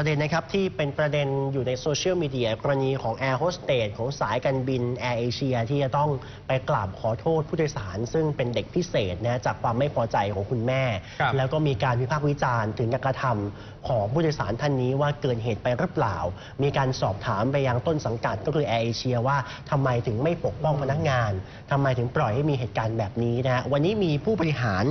ประเด็นนะครับที่เป็นประเด็นอยู่ในโซเชียลมีเดียกรณีของแอร์โฮสเตสของสายการบินแอร์เอเชียที่จะต้องไปกราบขอโทษผู้โดยสาร ซึ่งเป็นเด็กพิเศษนะจากความไม่พอใจของคุณแม่ ครับแล้วก็มีการวิพากษ์วิจารณ์ถึงการกระทำของผู้โดยสารท่านนี้ว่าเกินเหตุไปหรือเปล่า มีการสอบถามไปยังต้นสังกัดก็คือแอร์เอเชียว่าทำไมถึงไม่ปกป้องพนักงานทำไมถึงปล่อยให้มีเหตุการณ์แบบนี้นะฮะวันนี้มีผู้บริหาร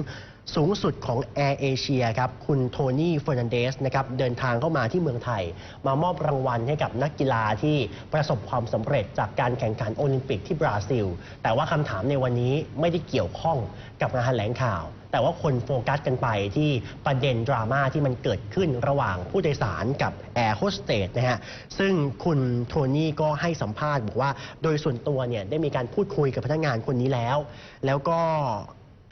สูงสุดของ Air Asia ครับคุณโทนี่เฟอร์นันเดสนะครับเดินทางเข้ามาที่เมืองไทย มามอบรางวัลให้กับนักกีฬาที่ประสบความสำเร็จจากการแข่งขันโอลิมปิกที่บราซิล แต่ว่าคำถามในวันนี้ไม่ได้เกี่ยวข้องกับงานแถลงข่าว แต่ว่าคนโฟกัสกันไปที่ประเด็นดราม่าที่มันเกิดขึ้นระหว่างผู้โดยสารกับแอร์โฮสเตสนะฮะซึ่งคุณโทนี่ก็ให้สัมภาษณ์บอกว่า โดยส่วนตัวเนี่ยได้มีการพูดคุยกับพนักงานคนนี้แล้ว แล้วก็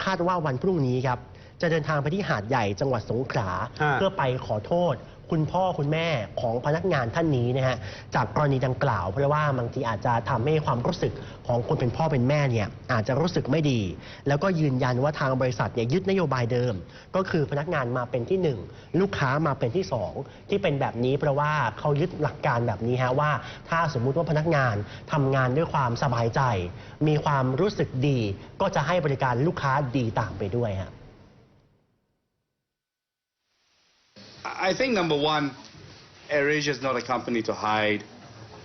คาดว่าวันพรุ่งนี้ครับจะเดินทางไปที่หาดใหญ่จังหวัดสงขลาฮะเพื่อไปขอโทษ คุณพ่อคุณแม่ของพนักงานท่านนี้นะฮะจากกรณีดังกล่าว เพราะว่าบางทีอาจจะทำให้ความรู้สึกของคนเป็นพ่อเป็นแม่เนี่ยอาจจะรู้สึกไม่ดี แล้วก็ยืนยันว่าทางบริษัทเนี่ยยึดนโยบายเดิม ก็คือพนักงานมาเป็นที่หนึ่งลูกค้ามาเป็นที่สองที่เป็นแบบนี้เพราะว่าเขายึดหลักการแบบนี้ฮะว่า ถ้าสมมุติว่าพนักงานทำงานด้วยความสบายใจ มีความรู้สึกดีก็จะให้บริการลูกค้าดีตามไปด้วยฮะ I think number one, AirAsia is not a company to hide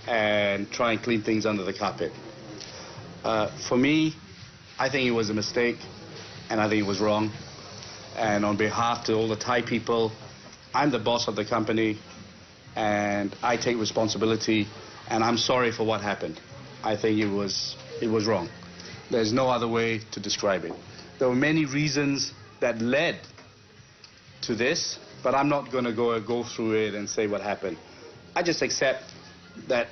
and try and clean things under the carpet. Uh, for me, I think it was a mistake, and I think it was wrong. And on behalf to all the Thai people, I'm the boss of the company, and I take responsibility, and I'm sorry for what happened. I think it was it was wrong. There's no other way to describe it. There were many reasons that led to this, but I'm not going to go go through it and say what happened. I just accept that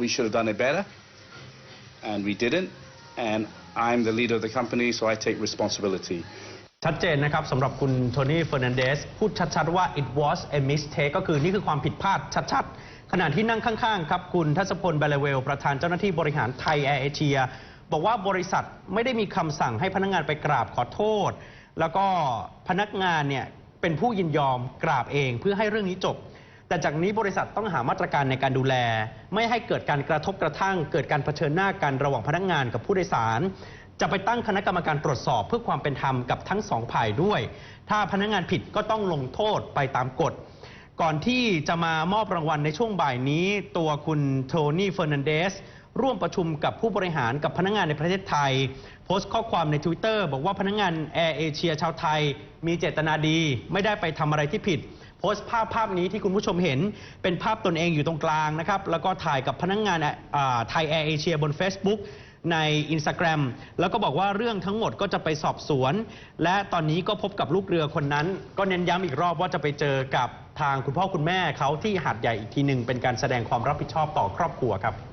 we should have done it better, and we didn't. And I'm the leader of the company, so I take responsibility. ชัดเจนนะครับสำหรับคุณโทนี่เฟอร์นันเดสพูดชัด ๆ ว่า it was a mistake ก็คือนี่คือความผิดพลาดชัด ๆ ขณะที่นั่งข้าง ๆ ครับ คุณทัศพลบาลเวล ประธานเจ้าหน้าที่บริหารไทยแอร์เอเชียบอกว่าบริษัทไม่ได้มีคำสั่งให้พนักงานไปกราบขอโทษ แล้วก็พนักงานเนี่ย เป็นผู้ยินยอมกราบเองเพื่อให้เรื่องนี้จบ แต่จากนี้บริษัทต้องหามาตรการในการดูแล ไม่ให้เกิดการกระทบกระทั่ง เกิดการเผชิญหน้ากันระหว่างพนักงานกับผู้โดยสาร จะไปตั้งคณะกรรมการตรวจสอบเพื่อความเป็นธรรมกับทั้งสองฝ่ายด้วย ถ้าพนักงานผิดก็ต้องลงโทษไปตามกฎก่อนที่จะมามอบรางวัลในช่วงบ่ายนี้ ตัวคุณโทนี่เฟอร์นันเดสร่วมประชุมกับผู้บริหารกับพนักงานในประเทศไทย โพสต์ข้อความใน Twitter บอกว่าพนักงานแอร์เอเชียชาวไทย มีเจตนาดี ไม่ได้ไปทำอะไรที่ผิด โพสต์ภาพภาพนี้ที่คุณผู้ชมเห็น เป็นภาพตนเองอยู่ตรงกลางนะครับ แล้วก็ถ่ายกับพนักงานไทยแอร์เอเชียบน Facebook ใน Instagram แล้วก็บอกว่าเรื่องทั้งหมดก็จะไปสอบสวน และตอนนี้ก็พบกับลูกเรือคนนั้น ก็เน้นย้ำอีกรอบว่าจะไปเจอกับทางคุณพ่อคุณแม่เขาที่หาดใหญ่อีกทีหนึ่งเป็นการแสดงความรับผิดชอบต่อครอบครัวครับ